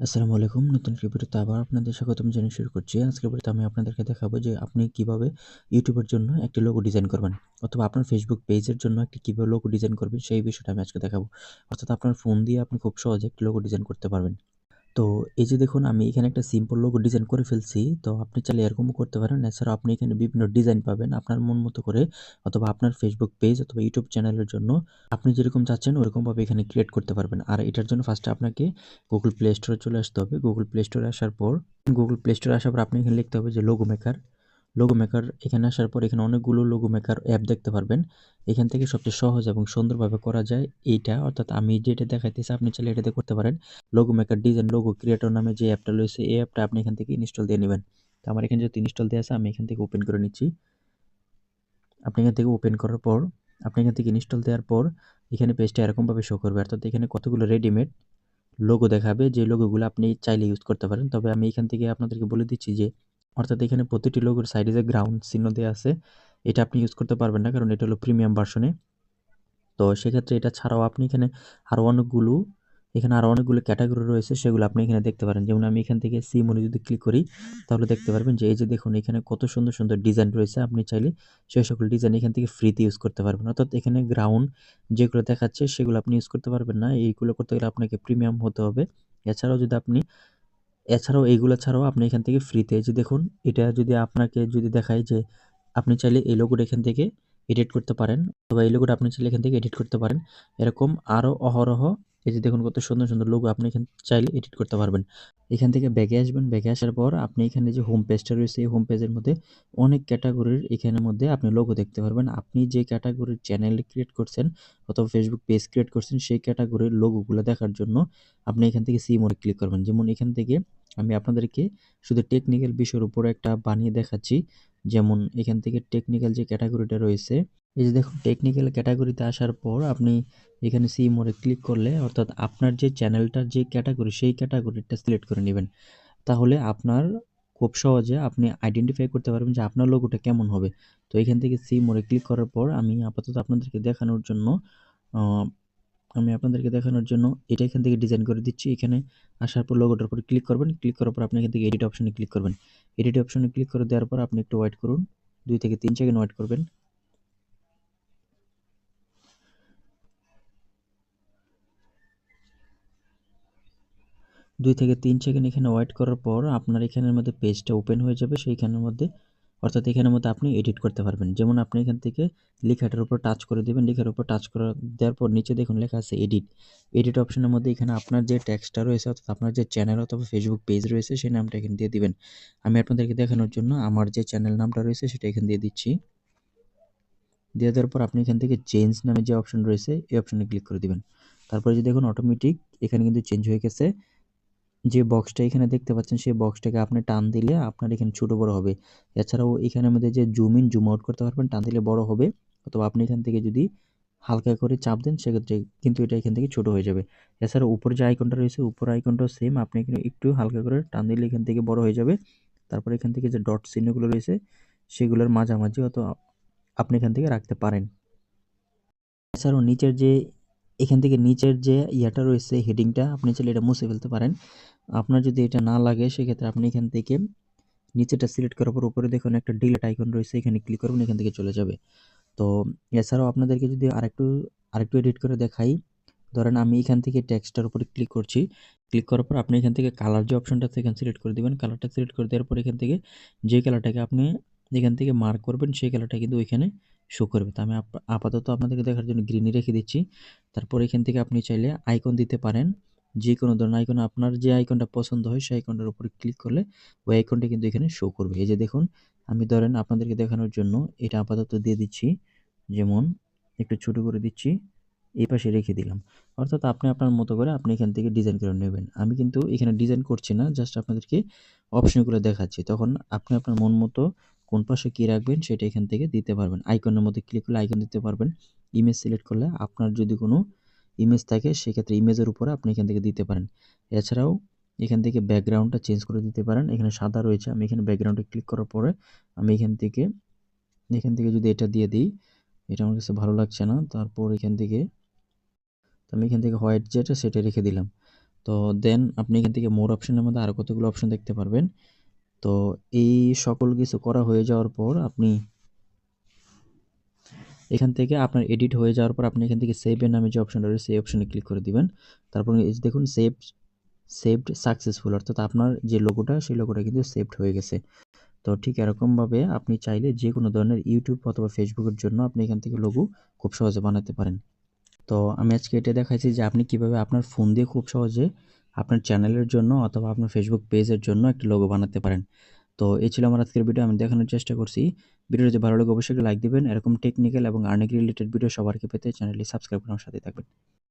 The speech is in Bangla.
আসসালামু আলাইকুম। নতুন একটি আবার আপনাদের স্বাগতম জানিয়ে শুরু করছি। আজকের ভিডিওতে আমি আপনাদেরকে দেখাবো যে আপনি কীভাবে ইউটিউবের জন্য একটি লোগো ডিজাইন করবেন অথবা আপনার ফেসবুক পেজের জন্য একটি কীভাবে লোগো ডিজাইন করবেন সেই বিষয়টা আমি আজকে দেখাবো। অর্থাৎ আপনার ফোন দিয়ে আপনি খুব সহজে একটি লোগো ডিজাইন করতে পারবেন। তো এই যে দেখুন, আমি এখানে একটা সিম্পল লোগো ডিজাইন করে ফেলছি। তো আপনি চাইলে এরকমও করতে পারেন। এছাড়াও আপনি এখানে বিভিন্ন ডিজাইন পাবেন আপনার মন মতো করে অথবা আপনার ফেসবুক পেজ অথবা ইউটিউব চ্যানেলের জন্য। আপনি যেরকম চাচ্ছেন, ওরকমভাবে এখানে ক্রিয়েট করতে পারবেন। আর এটার জন্য ফার্স্টে আপনাকে গুগল প্লে স্টোরে চলে আসতে হবে। গুগল প্লে স্টোরে আসার পর গুগল প্লে স্টোরে আসার পর আপনি এখানে লিখতে হবে যে লোগো মেকার লোগো মেকার এখানে আসার পর এখানে অনেকগুলো লোগো মেকার অ্যাপ দেখতে পারবেন। এখান থেকে সবচেয়ে সহজ এবং সুন্দরভাবে করা যায় এইটা। অর্থাৎ আমি যেটা দেখাইতেছি, আপনি চাইলে এটাতে করতে পারেন। Logo maker design logo creator নামে যে অ্যাপটা রয়েছে, এই অ্যাপটা আপনি এখান থেকে ইনস্টল দিয়ে নেবেন। তো আমার এখানে যেহেতু ইনস্টল দেওয়া আছে, আমি এখান থেকে ওপেন করে নিচ্ছি। আপনি এখান থেকে ওপেন করার পর, আপনি এখান থেকে ইনস্টল দেওয়ার পর, এখানে পেজটা এরকমভাবে শো করবে। অর্থাৎ এখানে কতগুলো রেডিমেড লোগো দেখাবে, যে লোগোগুলো আপনি চাইলে ইউজ করতে পারেন। তবে আমি এখান থেকে আপনাদেরকে বলে দিচ্ছি যে অর্থাৎ এখানে প্রতিটি লোগোর সাইডে যে গ্রাউন্ড চিহ্ন দেওয়া আছে, এটা আপনি ইউজ করতে পারবেন না, কারণ এটা হলো প্রিমিয়াম ভার্সনে তো সেক্ষেত্রে এটা ছাড়াও আপনি এখানে আরও অনেকগুলো, এখানে আরও অনেকগুলো ক্যাটাগরি রয়েছে, সেগুলো আপনি এখানে দেখতে পারেন। যেমন আমি এখান থেকে সি মনে যদি ক্লিক করি, তাহলে দেখতে পারবেন যে এই যে দেখুন, এখানে কত সুন্দর সুন্দর ডিজাইন রয়েছে। আপনি চাইলে সেই সকল ডিজাইন এখান থেকে ফ্রিতে ইউজ করতে পারবেন। অর্থাৎ এখানে গ্রাউন্ড যেগুলো দেখাচ্ছে, সেগুলো আপনি ইউজ করতে পারবেন না। এইগুলো করতে গেলে আপনাকে প্রিমিয়াম হতে হবে। এছাড়াও যদি আপনি এছাড়াও এইগুলো ছাড়াও আপনি এখান থেকে ফ্রিতে যে দেখুন, এটা যদি আপনাকে যদি দেখায় যে আপনি চাইলে এই লোগোটা এখান থেকে এডিট করতে পারেন, অথবা এই লোগোটা আপনি চাইলে এখান থেকে এডিট করতে পারেন। এরকম আরও অহরহ এই যে দেখুন কত সুন্দর সুন্দর লোগো আপনি এখানে চাইলে এডিট করতে পারবেন। এখান থেকে ব্যাগে আসবেন ব্যাগে আসার পর আপনি এখানে যে হোম পেজটা রয়েছে, এই হোম পেজের মধ্যে অনেক ক্যাটাগরির এখানের মধ্যে আপনি লোগো দেখতে পারবেন। আপনি যে ক্যাটাগরির চ্যানেল ক্রিয়েট করছেন অথবা ফেসবুক পেজ ক্রিয়েট করছেন, সেই ক্যাটাগরির লোগোগুলো দেখার জন্য আপনি এখান থেকে সি মোড়ে ক্লিক করবেন। যেমন এখান থেকে আমি আপনাদেরকে শুধু টেকনিক্যাল বিষয়ের উপর একটা বানিয়ে দেখাচ্ছি। যেমন এখান থেকে টেকনিক্যাল যে ক্যাটাগরিটা রয়েছে এই যে দেখুন টেকনিক্যাল ক্যাটাগরিতে আসার পর আপনি এখানে সি মোড়ে ক্লিক করলে, অর্থাৎ আপনার যে চ্যানেলটার যে ক্যাটাগরি সেই ক্যাটাগরিটা সিলেক্ট করে নেবেন। তাহলে আপনার খুব সহজে আপনি আইডেন্টিফাই করতে পারবেন যে আপনার লোগোটা কেমন হবে। তো এখান থেকে সি মোড়ে ক্লিক করার পর আমি আপাতত আপনাদেরকে দেখানোর জন্য আমি আপনাদেরকে দেখানোর জন্য এটা এখান থেকে ডিজাইন করে দিচ্ছি। এখানে আসার পর লোগোটার উপর ক্লিক করবেন। ক্লিক করার পর আপনি এখান থেকে এডিট অপশনে ক্লিক করবেন। এডিট অপশনে ক্লিক করে দেওয়ার পর আপনি একটু ওয়েট করুন। দুই থেকে তিন সেকেন্ড ওয়েট করবেন। দুই থেকে তিন সেকেন্ড এখানে ওয়েট করার পর আপনার এখানের মধ্যে পেজটা ওপেন হয়ে যাবে। সেইখানের মধ্যে, অর্থাৎ এখানের মধ্যে আপনি এডিট করতে পারবেন। যেমন আপনি এখান থেকে লেখাটার উপর টাচ করে দেবেন। লেখার উপর টাচ করে দেওয়ার পর নিচে দেখুন লেখা আছে এডিট এডিট অপশনের মধ্যে এখানে আপনার যে ট্যাক্সটা রয়েছে, অর্থাৎ আপনার যে চ্যানেল অথবা ফেসবুক পেজ রয়েছে, সেই নামটা এখানে দিয়ে দিবেন। আমি আপনাদেরকে দেখানোর জন্য আমার যে চ্যানেল নামটা রয়েছে, সেটা এখানে দিয়ে দিচ্ছি। দিয়ে দেওয়ার পর আপনি এখান থেকে চেঞ্জ নামে যে অপশন রয়েছে, এই অপশনে ক্লিক করে দিবেন। তারপরে যে দেখুন অটোমেটিক এখানে কিন্তু চেঞ্জ হয়ে গেছে। যে বক্সটা এখানে দেখতে পাচ্ছেন, সেই বক্সটাকে আপনি টান দিলে আপনার এখানে ছোটো বড় হবে। এছাড়াও এখানের মধ্যে যে জুম ইন জুম আউট করতে পারবেন, টান দিলে বড় হবে। অথবা আপনি এখান থেকে যদি হালকা করে চাপ দেন, সেক্ষেত্রে কিন্তু এটা এখান থেকে ছোট হয়ে যাবে। এছাড়া উপর যে আইকনটা রয়েছে, উপর আইকনটাও সেম আপনি এখানে একটু হালকা করে টান দিলে এখান থেকে বড় হয়ে যাবে। তারপর এখান থেকে যে ডট চিহ্নগুলো রয়েছে, সেগুলোর মাঝামাঝি অত আপনি এখান থেকে রাখতে পারেন। এছাড়াও নিচের যে এখান থেকে নিচের যে ইয়াটা রয়েছে, হেডিংটা, আপনি চাইলে এটা মুছে ফেলতে পারেন। আপনার যদি এটা না লাগে, সেক্ষেত্রে আপনি এখান থেকে নিচেটা সিলেক্ট করার পর উপরে দেখুন একটা ডিলেট আইকন রয়েছে, এখানে ক্লিক করবেন এখান থেকে চলে যাবে। তো এছাড়াও আপনাদেরকে যদি আরেকটু আরেকটু এডিট করে দেখাই, ধরেন আমি এখান থেকে টেক্সটার উপরে ক্লিক করছি। ক্লিক করার পর আপনি এখান থেকে কালার যে অপশনটা সেখানে সিলেক্ট করে দেবেন। কালারটা সিলেক্ট করে দেওয়ার পর এখান থেকে যে কালারটাকে আপনি এখান থেকে মার্ক করবেন সেই কালারটা কিন্তু ওইখানে শো করবে। তো আমি আপাতত আপনাদেরকে দেখার জন্য গ্রিনই রেখে দিচ্ছি। তারপর এখান থেকে আপনি চাইলে আইকন দিতে পারেন। যে কোনো ধরনের আইকন আপনার যে আইকনটা পছন্দ হয় সেই আইকনটার উপরে ক্লিক করলে ওই আইকনটা কিন্তু এখানে শো করবে। এই যে দেখুন, আমি ধরেন আপনাদেরকে দেখানোর জন্য এটা আপাতত দিয়ে দিচ্ছি। যেমন একটু ছোট করে দিচ্ছি, এই পাশে রেখে দিলাম। অর্থাৎ আপনি আপনার মতো করে আপনি এখান থেকে ডিজাইন করে নেবেন। আমি কিন্তু এখানে ডিজাইন করছি না জাস্ট আপনাদেরকে অপশনগুলো দেখাচ্ছি। তখন আপনি আপনার মন মতো কোন পাশে কী রাখবেন সেটা এখান থেকে দিতে পারবেন। আইকনের মধ্যে ক্লিক করলে আইকন দিতে পারবেন। ইমেজ সিলেক্ট করলে আপনার যদি কোনো ইমেজ থাকে, সেক্ষেত্রে ইমেজের উপরে আপনি এখান থেকে দিতে পারেন। এছাড়াও এখান থেকে ব্যাকগ্রাউন্ডটা চেঞ্জ করে দিতে পারেন। এখানে সাদা রয়েছে, আমি এখানে ব্যাকগ্রাউন্ডে ক্লিক করার পরে আমি এখান থেকে এখান থেকে যদি এটা দিয়ে দিই, এটা আমার কাছে ভালো লাগছে না। তারপর এখান থেকে, তো আমি এখান থেকে হোয়াইট যেটা সেটা রেখে দিলাম। তো দেন আপনি এখান থেকে মোর অপশনের মধ্যে আরও কতগুলো অপশন দেখতে পারবেন। তো এই সকল কিছু করা হয়ে যাওয়ার পর আপনি এখান থেকে আপনার এডিট হয়ে যাওয়ার পর আপনি এখান থেকে সেভের নামে যে অপশনটা রয়েছে, সেই অপশনে ক্লিক করে দিবেন। তারপর দেখুন সেভ সেভড সাকসেসফুল অর্থাৎ আপনার যে লোগোটা সেই লোগোটা কিন্তু সেভড হয়ে গেছে। তো ঠিক এরকমভাবে আপনি চাইলে যে কোনো ধরনের ইউটিউব অথবা ফেসবুকের জন্য আপনি এখান থেকে লোগো খুব সহজে বানাতে পারেন। তো আমি আজকে এটা দেখাইছি যে আপনি কীভাবে আপনার ফোন দিয়ে খুব সহজে আপনার চ্যানেলের জন্য অথবা আপনার ফেসবুক পেজের জন্য একটি লোগো বানাতে পারেন। তো এই ছিল আমার আজকের ভিডিও আমি দেখানোর চেষ্টা করছি। ভিডিও যদি ভালো লাগে অবশ্যই লাইক দেবেন। এরকম টেকনিক্যাল এবং আর্নিক রিলেটেড ভিডিও সবারকে পেতে চ্যানেলটি সাবস্ক্রাইব করার সাথে থাকবেন।